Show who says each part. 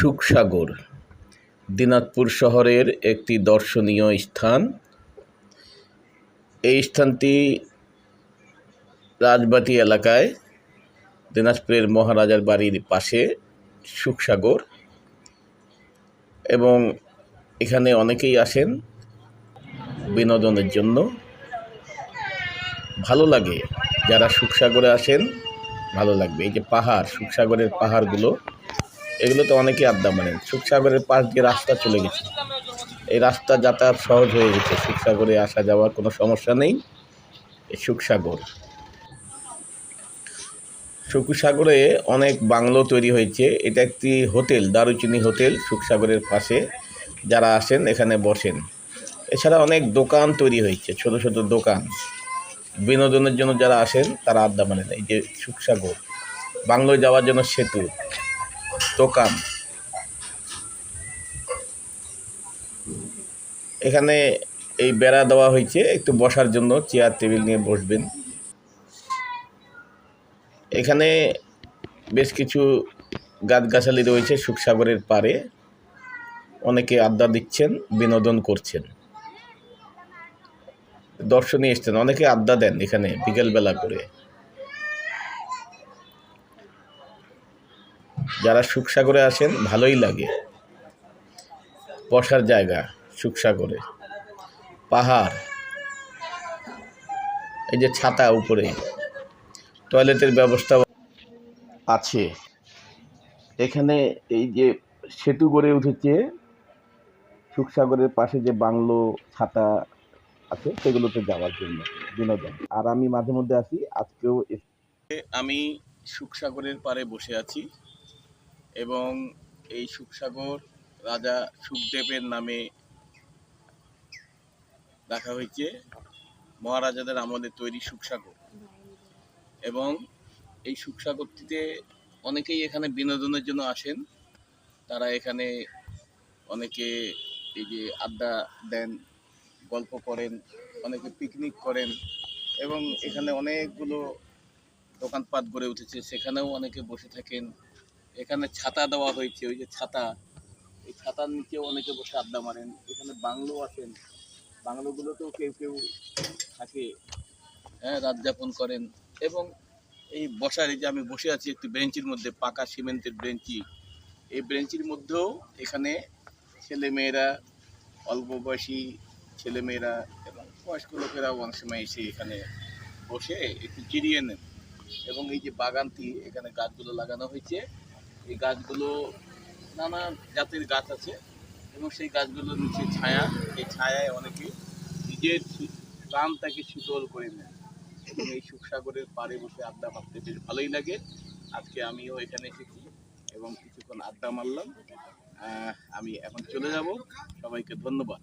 Speaker 1: সুখসাগর, দিনাজপুর শহরের একটি দর্শনীয় স্থান। এই স্থানটি রাজবাটি এলাকায়, দিনাজপুরের মহারাজার বাড়ির পাশে সুখসাগর এবং এখানে অনেকেই আসেন বিনোদনের জন্য। ভালো লাগে যারা সুখসাগরে আসেন, ভালো লাগবে। এই যে পাহাড়, সুখসাগরের পাহাড়গুলো এগুলো তো অনেকেই আড্ডা মানেন সুখসাগরের পাশ দিয়ে রাস্তা চলে গেছে। এই রাস্তা যাতায়াত সহজ হয়ে গেছে, সুখসাগরে আসা যাওয়ার কোনো সমস্যা নেই। এই সুখসাগর। সুখসাগরে অনেক বাংলো তৈরি হয়েছে। এটা একটি হোটেল, দারুচিনি হোটেল, সুখসাগরের পাশে। যারা আসেন, এখানে বসেন। এছাড়া অনেক দোকান তৈরি হয়েছে, ছোট ছোট দোকান। বিনোদনের জন্য যারা আসেন, তারা আড্ডা মানেন এই যে সুখসাগর। বাংলোয় যাওয়ার জন্য সেতু। দোকান এখানে এই বেড়া দেওয়া হয়েছে, একটু বসার জন্য, চেয়ার, টেবিল নিয়ে বসবেন। এখানে বেশ কিছু গাছগাছালি রয়েছে সুখসাগরের পাড়ে। অনেকে আড্ডা দিচ্ছেন, বিনোদন করছেন। দর্শনী এসছেন অনেকে আড্ডা দেন এখানে, বিকেলবেলা করে। যারা সুখসাগরে আসেন, ভালোই লাগে। বসার জায়গা, সুখসাগরে। পাহাড়, এই যে ছাতা উপরে। টয়লেটের ব্যবস্থা আছে। এখানে এই যে সেতু গড়ে উঠেছে, সুখসাগরের পাশে যে বাংলো, ছাতা আছে, সেগুলোতে যাওয়ার জন্য বিনোদন। আর আমি মাঝে মধ্যে আসি, আজকেও আমি সুখসাগরের পাড়ে বসে আছি। এবং এই সুখসাগর রাজা সুখদেবের নামে রাখা হয়েছে। মহারাজাদের আমলে তৈরি সুখসাগর। এবং এই সুখসাগরটিতে অনেকেই এখানে বিনোদনের জন্য আসেন। তারা এখানে অনেকে এই যে আড্ডা দেন, গল্প করেন, অনেকে পিকনিক করেন এবং এখানে অনেকগুলো দোকানপাট গড়ে উঠেছে। সেখানেও অনেকে বসে থাকেন। এখানে ছাতা দেওয়া হয়েছে, ওই যে ছাতা। এই ছাতার নিচেও অনেকে বসে আড্ডা মারেন। এখানে বাংলো আছেন। বাংলোগুলোতেও কেউ কেউ থাকে। হ্যাঁ রাত যাপন করেন। এবং এই বসার এই যে আমি বসে আছি একটি বেঞ্চির মধ্যে, পাকা সিমেন্টের বেঞ্চি। এই বেঞ্চির মধ্যেও এখানে ছেলে মেয়েরা অল্প বয়সী ছেলে মেয়েরা এবং বয়স্ক লোকেরাও অনেক সময় এসে এখানে বসে একটু জিরিয়ে নেন। এবং এই যে বাগানটি, এখানে গাছগুলো লাগানো হয়েছে। এই গাছগুলো নানা জাতের গাছ আছে এবং সেই গাছগুলোর নিচে ছায়া, এই ছায়ায় অনেকে নিজের প্রাণটাকে শীতল করে নেয় এবং এই সুখসাগরের পাড়ে বসে আড্ডা মারতে বেশ ভালোই লাগে। আজকে আমিও এখানে এসেছি এবং কিছুক্ষণ আড্ডা মারলাম। আমি এখন চলে যাব। সবাইকে ধন্যবাদ।